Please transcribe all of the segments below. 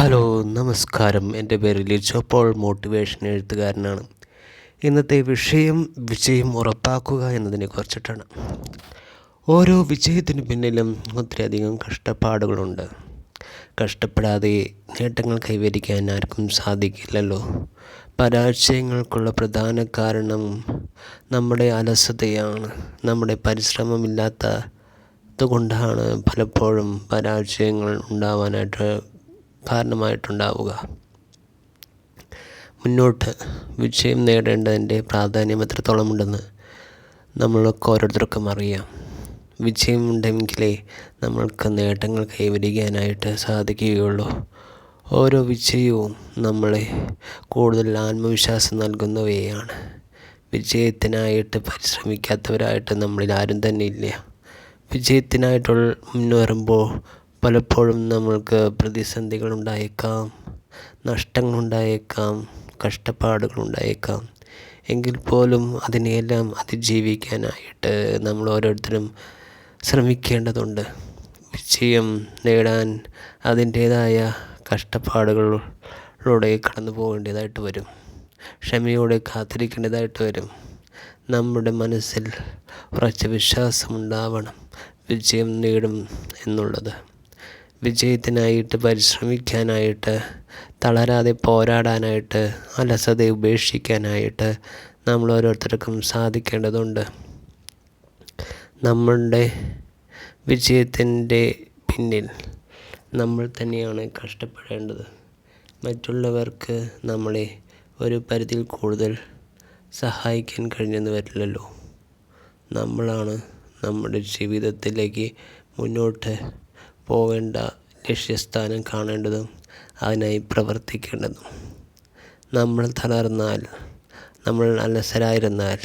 Hello നമസ്കാരം. എന്റെ പേര് ലിജോ. പോൾ മോട്ടിവേഷൻ എഴുത്തുകാരനാണ്. ഇന്നത്തെ വിഷയം വിജയം ഉറപ്പാക്കുക എന്നതിനെ കുറിച്ചിട്ടാണ്. ഓരോ വിജയത്തിന് പിന്നിലും ഒത്തിരിയധികം കഷ്ടപ്പാടുകളുണ്ട്. കഷ്ടപ്പെടാതെ നേട്ടങ്ങൾ കൈവരിക്കാൻ ആർക്കും സാധിക്കില്ലല്ലോ. പരാജയങ്ങൾക്കുള്ള പ്രധാന കാരണം നമ്മുടെ അലസതയാണ്. നമ്മുടെ പരിശ്രമമില്ലാത്ത കൊണ്ടാണ് പലപ്പോഴും പരാജയങ്ങൾ ഉണ്ടാവാനായിട്ട് കാരണമായിട്ടുണ്ടാവുക. മുന്നോട്ട് വിജയം നേടേണ്ടതിന്റെ പ്രാധാന്യം എത്രത്തോളമുണ്ടെന്ന് നമ്മൾക്ക് ഓരോരുത്തർക്കും അറിയാം. വിജയം ഉണ്ടെങ്കിലേ നമ്മൾക്ക് നേട്ടങ്ങൾ കൈവരിക്കാനായിട്ട് സാധിക്കുകയുള്ളൂ. ഓരോ വിജയവും നമ്മളെ കൂടുതൽ ആത്മവിശ്വാസം നൽകുന്നവയാണ്. വിജയത്തിനായിട്ട് പരിശ്രമിക്കാത്തവരായിട്ട് നമ്മളിൽ ആരും തന്നെ ഇല്ല. വിജയത്തിനായിട്ടുള്ള മുന്നേറുമ്പോൾ പലപ്പോഴും നമ്മൾക്ക് പ്രതിസന്ധികളുണ്ടായേക്കാം നഷ്ടങ്ങളുണ്ടായേക്കാം കഷ്ടപ്പാടുകളുണ്ടായേക്കാം. എങ്കിൽ പോലും അതിനെയെല്ലാം അതിജീവിക്കാനായിട്ട് നമ്മൾ ഓരോരുത്തരും ശ്രമിക്കേണ്ടതുണ്ട്. വിജയം നേടാൻ അതിന്റേതായ കഷ്ടപ്പാടുകളിലൂടെ കടന്നു പോകേണ്ടതായിട്ട് വരും. ക്ഷമയോടെ കാത്തിരിക്കേണ്ടതായിട്ട് വരും. നമ്മുടെ മനസ്സിൽ ഉറച്ച വിശ്വാസമുണ്ടാവണം വിജയം നേടും എന്നുള്ളത്. വിജയത്തിനായിട്ട് പരിശ്രമിക്കാനായിട്ട് തളരാതെ പോരാടാനായിട്ട് അലസതയെ ഉപേക്ഷിക്കാനായിട്ട് നമ്മൾ ഓരോരുത്തർക്കും സാധിക്കേണ്ടതുണ്ട്. നമ്മളുടെ വിജയത്തിന്റെ പിന്നിൽ നമ്മൾ തന്നെയാണ് കഷ്ടപ്പെടേണ്ടത്. മറ്റുള്ളവർക്ക് നമ്മളെ ഒരു പരിധിയിൽ കൂടുതൽ സഹായിക്കാൻ കഴിഞ്ഞെന്ന് വരില്ലല്ലോ. നമ്മളാണ് നമ്മുടെ ജീവിതത്തിലേക്ക് മുന്നോട്ട് പോവേണ്ട ലക്ഷ്യസ്ഥാനം കാണേണ്ടതും അതിനായി പ്രവർത്തിക്കേണ്ടതും. നമ്മൾ തളർന്നാൽ നമ്മൾ അലസരായിരുന്നാൽ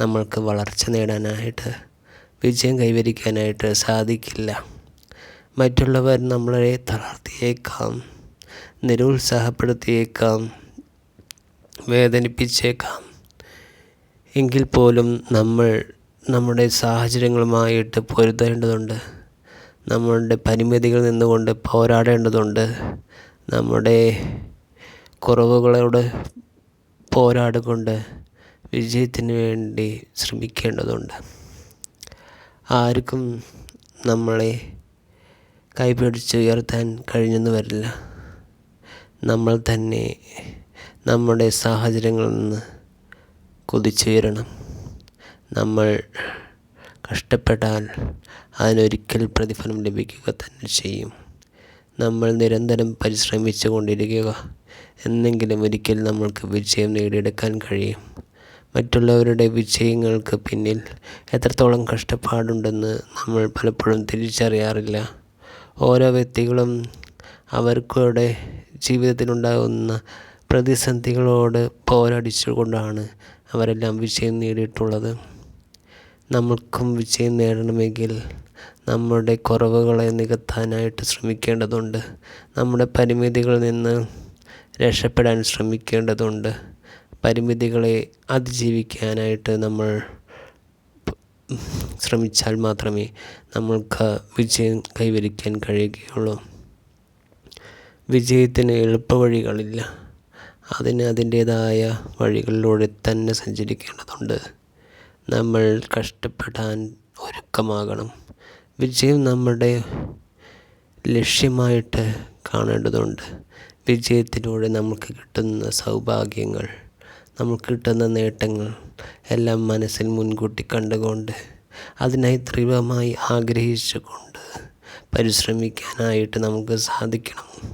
നമ്മൾക്ക് വളർച്ച നേടാനായിട്ട് വിജയം കൈവരിക്കാനായിട്ട് സാധിക്കില്ല. മറ്റുള്ളവർ നമ്മളെ തളർത്തിയേക്കാം നിരുത്സാഹപ്പെടുത്തിയേക്കാം വേദനിപ്പിച്ചേക്കാം. എങ്കിൽ പോലും നമ്മൾ നമ്മുടെ സാഹചര്യങ്ങളുമായിട്ട് പൊരുതേണ്ടതുണ്ട്. നമ്മളുടെ പരിമിതികളിൽ നിന്നുകൊണ്ട് പോരാടേണ്ടതുണ്ട്. നമ്മുടെ കുറവുകളോട് പോരാടുകൊണ്ട് വിജയത്തിന് വേണ്ടി ശ്രമിക്കേണ്ടതുണ്ട്. ആർക്കും നമ്മളെ കൈപിടിച്ച് ഉയർത്താൻ കഴിഞ്ഞെന്ന് വരില്ല. നമ്മൾ തന്നെ നമ്മുടെ സാഹചര്യങ്ങളിൽ നിന്ന് കുതിച്ചുയരണം. നമ്മൾ കഷ്ടപ്പെട്ടാൽ അതിനൊരിക്കൽ പ്രതിഫലം ലഭിക്കുക തന്നെ ചെയ്യും. നമ്മൾ നിരന്തരം പരിശ്രമിച്ചു കൊണ്ടിരിക്കുക എന്നെങ്കിലും ഒരിക്കൽ നമ്മൾക്ക് വിജയം നേടിയെടുക്കാൻ കഴിയും. മറ്റുള്ളവരുടെ വിജയങ്ങൾക്ക് പിന്നിൽ എത്രത്തോളം കഷ്ടപ്പാടുണ്ടെന്ന് നമ്മൾ പലപ്പോഴും തിരിച്ചറിയാറില്ല. ഓരോ വ്യക്തികളും അവർക്കൂടെ ജീവിതത്തിലുണ്ടാകുന്ന പ്രതിസന്ധികളോട് പോരടിച്ചുകൊണ്ടാണ് അവരെല്ലാം വിജയം നേടിയിട്ടുള്ളത്. നമ്മൾക്കും വിജയം നേടണമെങ്കിൽ നമ്മുടെ കുറവുകളെ നികത്താനായിട്ട് ശ്രമിക്കേണ്ടതുണ്ട്. നമ്മുടെ പരിമിതികളിൽ നിന്ന് രക്ഷപ്പെടാൻ ശ്രമിക്കേണ്ടതുണ്ട്. പരിമിതികളെ അതിജീവിക്കാനായിട്ട് നമ്മൾ ശ്രമിച്ചാൽ മാത്രമേ നമ്മൾക്ക് വിജയം കൈവരിക്കാൻ കഴിയുകയുള്ളൂ. വിജയത്തിന് എളുപ്പവഴികളില്ല. അതിന് അതിന്റേതായ വഴികളിലൂടെ തന്നെ സഞ്ചരിക്കേണ്ടതുണ്ട്. നമ്മൾ കഷ്ടപ്പെടാൻ ഒരുക്കമാകണം. വിജയം നമ്മുടെ ലക്ഷ്യമായിട്ട് കാണേണ്ടതുണ്ട്. വിജയത്തിലൂടെ നമുക്ക് കിട്ടുന്ന സൗഭാഗ്യങ്ങൾ നമുക്ക് കിട്ടുന്ന നേട്ടങ്ങൾ എല്ലാം മനസ്സിൽ മുൻകൂട്ടി കണ്ടുകൊണ്ട് അതിനായി തീവ്രമായി ആഗ്രഹിച്ചുകൊണ്ട് പരിശ്രമിക്കാനായിട്ട് നമുക്ക് സാധിക്കണം.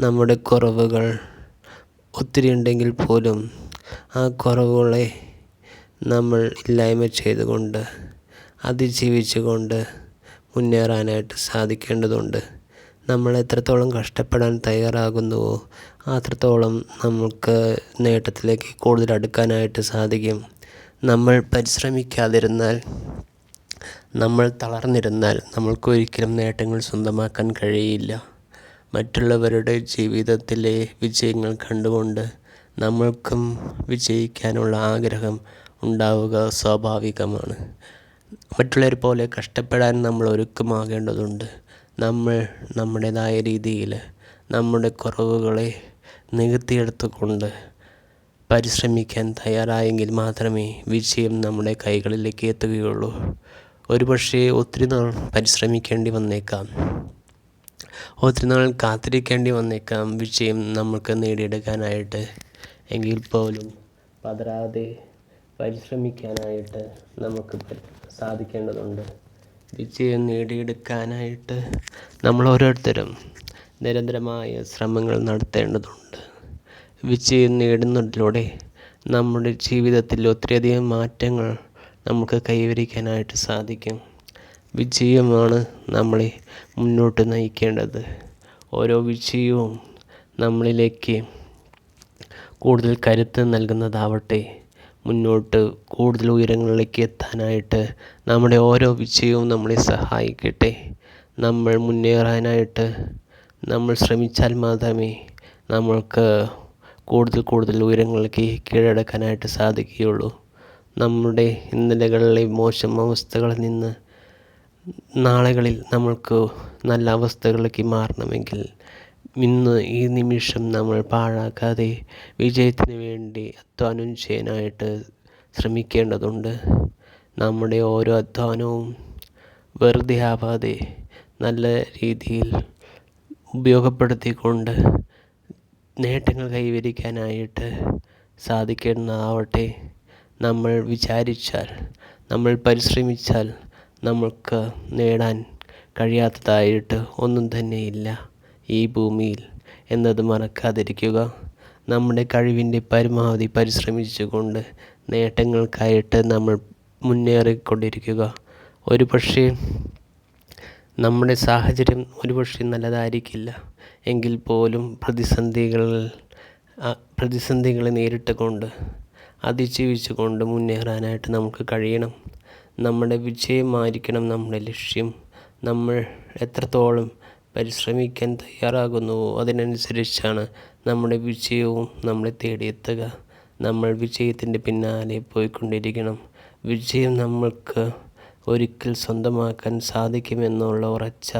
നമ്മുടെ കുറവുകൾ ഒത്തിരി ഉണ്ടെങ്കിൽ പോലും ആ കുറവുകളെ നമ്മൾ ഇല്ലായ്മ ചെയ്തുകൊണ്ട് അതിജീവിച്ചുകൊണ്ട് മുന്നേറാനായിട്ട് സാധിക്കേണ്ടതുണ്ട്. നമ്മൾ എത്രത്തോളം കഷ്ടപ്പെടാൻ തയ്യാറാകുന്നുവോ അത്രത്തോളം നമുക്ക് നേട്ടത്തിലേക്ക് കൂടുതൽ അടുക്കാനായിട്ട് സാധിക്കും. നമ്മൾ പരിശ്രമിക്കാതിരുന്നാൽ നമ്മൾ തളർന്നിരുന്നാൽ നമ്മൾക്കൊരിക്കലും നേട്ടങ്ങൾ സ്വന്തമാക്കാൻ കഴിയില്ല. മറ്റുള്ളവരുടെ ജീവിതത്തിലെ വിജയങ്ങൾ കണ്ടുകൊണ്ട് നമ്മൾക്കും വിജയിക്കാനുള്ള ആഗ്രഹം ഉണ്ടാവുക സ്വാഭാവികമാണ്. മറ്റുള്ളവരെ പോലെ കഷ്ടപ്പെടാൻ നമ്മൾ ഒരുക്കമാകേണ്ടതുണ്ട്. നമ്മൾ നമ്മുടേതായ രീതിയിൽ നമ്മുടെ കുറവുകളെ നികത്തിയെടുത്തുകൊണ്ട് പരിശ്രമിക്കാൻ തയ്യാറായെങ്കിൽ മാത്രമേ വിജയം നമ്മുടെ കൈകളിലേക്ക് എത്തുകയുള്ളൂ. ഒരുപക്ഷേ ഒത്തിരി നാൾ പരിശ്രമിക്കേണ്ടി വന്നേക്കാം. ഒത്തിരി നാൾ കാത്തിരിക്കേണ്ടി വന്നേക്കാം. വിജയം നമുക്ക് നേടിയെടുക്കാനായിട്ട്. എങ്കിൽ പോലും പതറാതെ പരിശ്രമിക്കാനായിട്ട് നമുക്ക് സാധിക്കേണ്ടതുണ്ട്. വിജയം നേടിയെടുക്കാനായിട്ട് നമ്മൾ ഓരോരുത്തരും നിരന്തരമായ ശ്രമങ്ങൾ നടത്തേണ്ടതുണ്ട്. വിജയം നേടുന്നതിലൂടെ നമ്മുടെ ജീവിതത്തിൽ ഒത്തിരിയധികം മാറ്റങ്ങൾ നമുക്ക് കൈവരിക്കാനായിട്ട് സാധിക്കും. വിജയമാണ് നമ്മളെ മുന്നോട്ട് നയിക്കേണ്ടത്. ഓരോ വിജയവും നമ്മളിലേക്ക് കൂടുതൽ കരുത്ത് നൽകുന്നതാവട്ടെ. മുന്നോട്ട് കൂടുതൽ ഉയരങ്ങളിലേക്ക് എത്താനായിട്ട് നമ്മുടെ ഓരോ വിജയവും നമ്മളെ സഹായിക്കട്ടെ. നമ്മൾ മുന്നേറാനായിട്ട് നമ്മൾ ശ്രമിച്ചാൽ മാത്രമേ നമ്മൾക്ക് കൂടുതൽ കൂടുതൽ ഉയരങ്ങളിലേക്ക് കീഴടക്കാനായിട്ട് സാധിക്കുകയുള്ളൂ. നമ്മുടെ ഇന്നലകളിലെ മോശം അവസ്ഥകളിൽ നിന്ന് നാളുകളിൽ നമ്മൾക്ക് നല്ല അവസ്ഥകളിലേക്ക് മാറണമെങ്കിൽ ഇന്ന് ഈ നിമിഷം നമ്മൾ പാഴാക്കാതെ വിജയത്തിന് വേണ്ടി അധ്വാനം ചെയ്യാനായിട്ട് ശ്രമിക്കേണ്ടതുണ്ട്. നമ്മുടെ ഓരോ അധ്വാനവും വെറുതെ ആവാതെ നല്ല രീതിയിൽ ഉപയോഗപ്പെടുത്തിക്കൊണ്ട് നേട്ടങ്ങൾ കൈവരിക്കാനായിട്ട് സാധിക്കുന്നതാവട്ടെ നമ്മൾ വിചാരിച്ചാൽ നമ്മൾ പരിശ്രമിച്ചാൽ നമുക്ക് നേടാൻ കഴിയാത്തതായിട്ട് ഒന്നും തന്നെയില്ല. ഈ ഭൂമിയിൽ എന്നത് മറക്കാതിരിക്കുക. നമ്മുടെ കഴിവിന്റെ പരമാവധി പരിശ്രമിച്ചുകൊണ്ട് നേട്ടങ്ങൾക്കായിട്ട് നമ്മൾ മുന്നേറിക്കൊണ്ടിരിക്കുക. ഒരു പക്ഷേ നമ്മുടെ സാഹചര്യം ഒരുപക്ഷെ നല്ലതായിരിക്കില്ല. എങ്കിൽ പോലും പ്രതിസന്ധികൾ പ്രതിസന്ധികളെ നേരിട്ട് കൊണ്ട് അതിജീവിച്ചുകൊണ്ട് മുന്നേറാനായിട്ട് നമുക്ക് കഴിയണം. നമ്മുടെ വിജയമായിരിക്കണം നമ്മുടെ ലക്ഷ്യം. നമ്മൾ എത്രത്തോളം പരിശ്രമിക്കാൻ തയ്യാറാകുന്നുവോ അതിനനുസരിച്ചാണ് നമ്മുടെ വിജയവും നമ്മളെ തേടിയെത്തുക. നമ്മൾ വിജയത്തിന്റെ പിന്നാലെ പോയിക്കൊണ്ടിരിക്കണം. വിജയം നമ്മൾക്ക് ഒരിക്കൽ സ്വന്തമാക്കാൻ സാധിക്കുമെന്നുള്ള ഉറച്ച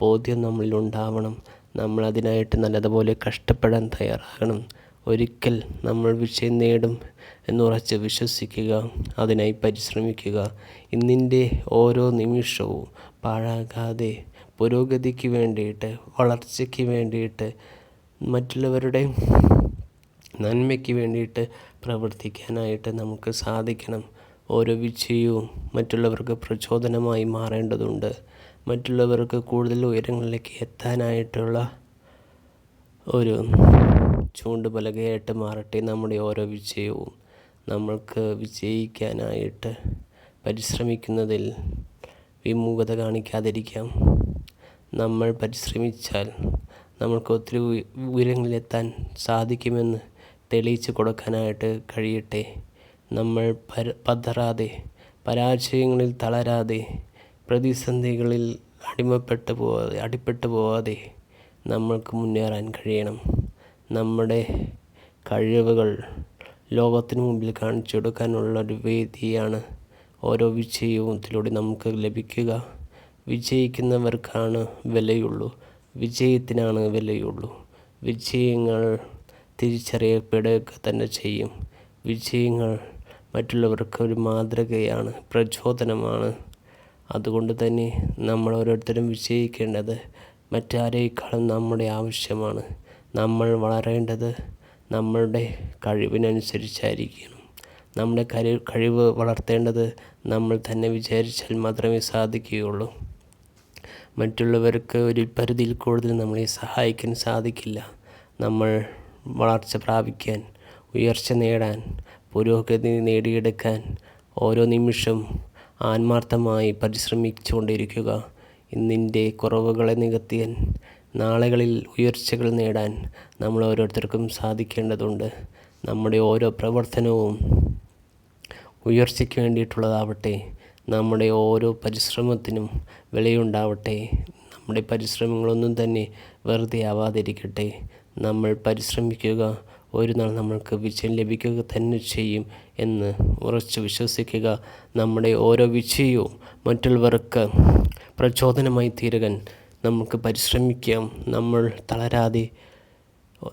ബോധ്യം നമ്മളിലുണ്ടാവണം നമ്മൾ അതിനായിട്ട് നല്ലതുപോലെ കഷ്ടപ്പെടാൻ തയ്യാറാകണം. ഒരിക്കൽ നമ്മൾ വിജയം നേടും എന്നുറച്ച് വിശ്വസിക്കുക അതിനായി പരിശ്രമിക്കുക. ഇന്നിന്റെ ഓരോ നിമിഷവും പാഴാകാതെ പുരോഗതിക്ക് വേണ്ടിയിട്ട് വളർച്ചയ്ക്ക് വേണ്ടിയിട്ട് മറ്റുള്ളവരുടെ നന്മയ്ക്ക് വേണ്ടിയിട്ട് പ്രവർത്തിക്കാനായിട്ട് നമുക്ക് സാധിക്കണം. ഓരോ വിജയവും മറ്റുള്ളവർക്ക് പ്രചോദനമായി മാറേണ്ടതുണ്ട്. മറ്റുള്ളവർക്ക് കൂടുതൽ ഉയരങ്ങളിലേക്ക് എത്താനായിട്ടുള്ള ഒരു ചൂണ്ടുപലകയായിട്ട് മാറട്ടെ നമ്മുടെ ഓരോ വിജയവും. നമ്മൾക്ക് വിജയിക്കാനായിട്ട് പരിശ്രമിക്കുന്നതിൽ വിമുഖത കാണിക്കാതിരിക്കാം. നമ്മൾ പരിശ്രമിച്ചാൽ നമ്മൾക്ക് ഒത്തിരി ഉയരങ്ങളിലെത്താൻ സാധിക്കുമെന്ന് തെളിയിച്ചു കൊടുക്കാനായിട്ട് കഴിയട്ടെ. നമ്മൾ പതറാതെ പരാജയങ്ങളിൽ തളരാതെ പ്രതിസന്ധികളിൽ അടിമപ്പെട്ടു പോവാതെ അടിപ്പെട്ടു പോവാതെ നമ്മൾക്ക് മുന്നേറാൻ കഴിയണം. നമ്മുടെ കഴിവുകൾ ലോകത്തിന് മുമ്പിൽ കാണിച്ചു കൊടുക്കാനുള്ള ഒരു വേദിയാണ് ഓരോ വിജയത്തിലൂടെ നമുക്ക് ലഭിക്കുക. വിജയിക്കുന്നവർക്കാണ് വിലയുള്ളൂ. വിജയത്തിനാണ് വിലയുള്ളൂ. വിജയങ്ങൾ തിരിച്ചറിയപ്പെടുക തന്നെ ചെയ്യും. വിജയങ്ങൾ മറ്റുള്ളവർക്ക് ഒരു മാതൃകയാണ് പ്രചോദനമാണ്. അതുകൊണ്ട് തന്നെ നമ്മൾ ഓരോരുത്തരും വിജയിക്കേണ്ടത് മറ്റാരേക്കാളും നമ്മുടെ ആവശ്യമാണ്. നമ്മൾ വളരേണ്ടത് നമ്മളുടെ കഴിവിനനുസരിച്ചായിരിക്കണം. നമ്മുടെ കഴി കഴിവ് വളർത്തേണ്ടത് നമ്മൾ തന്നെ വിചാരിച്ചാൽ മാത്രമേ സാധിക്കുകയുള്ളൂ. മറ്റുള്ളവർക്ക് ഒരു പരിധിയിൽ കൂടുതൽ നമ്മളെ സഹായിക്കാൻ സാധിക്കില്ല. നമ്മൾ വളർച്ച പ്രാപിക്കാൻ ഉയർച്ച നേടാൻ പുരോഗതി നേടിയെടുക്കാൻ ഓരോ നിമിഷം ആത്മാർത്ഥമായി പരിശ്രമിച്ചുകൊണ്ടിരിക്കുക. ഇന്നിന്റെ കുറവുകളെ നികത്തിയാൻ നാളുകളിൽ ഉയർച്ചകൾ നേടാൻ നമ്മൾ ഓരോരുത്തർക്കും സാധിക്കേണ്ടതുണ്ട്. നമ്മുടെ ഓരോ പ്രവർത്തനവും ഉയർച്ചയ്ക്ക് വേണ്ടിയിട്ടുള്ളതാവട്ടെ നമ്മുടെ ഓരോ പരിശ്രമത്തിനും വിലയുണ്ടാവട്ടെ നമ്മുടെ പരിശ്രമങ്ങളൊന്നും തന്നെ വെറുതെ ആവാതിരിക്കട്ടെ. നമ്മൾ പരിശ്രമിക്കുക ഒരു നാൾ നമ്മൾക്ക് വിജയം ലഭിക്കുക തന്നെ ചെയ്യും എന്ന് ഉറച്ചു വിശ്വസിക്കുക. നമ്മുടെ ഓരോ വിജയവും മറ്റുള്ളവർക്ക് പ്രചോദനമായി തീരുക നമുക്ക് പരിശ്രമിക്കാം. നമ്മൾ തളരാതെ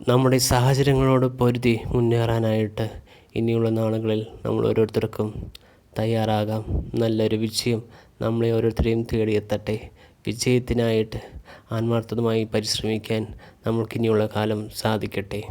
നമ്മുടെ സാഹചര്യങ്ങളോട് പൊരുതി മുന്നേറാനായിട്ട് ഇനിയുള്ള നാളുകളിൽ നമ്മൾ ഓരോരുത്തർക്കും തയ്യാറാകാം. നല്ലൊരു വിജയം നമ്മളെ ഓരോരുത്തരെയും തേടിയെത്തട്ടെ. വിജയത്തിനായിട്ട് ആത്മാർത്ഥമായി പരിശ്രമിക്കാൻ നമുക്കിനിയുള്ള കാലം സാധിക്കട്ടെ.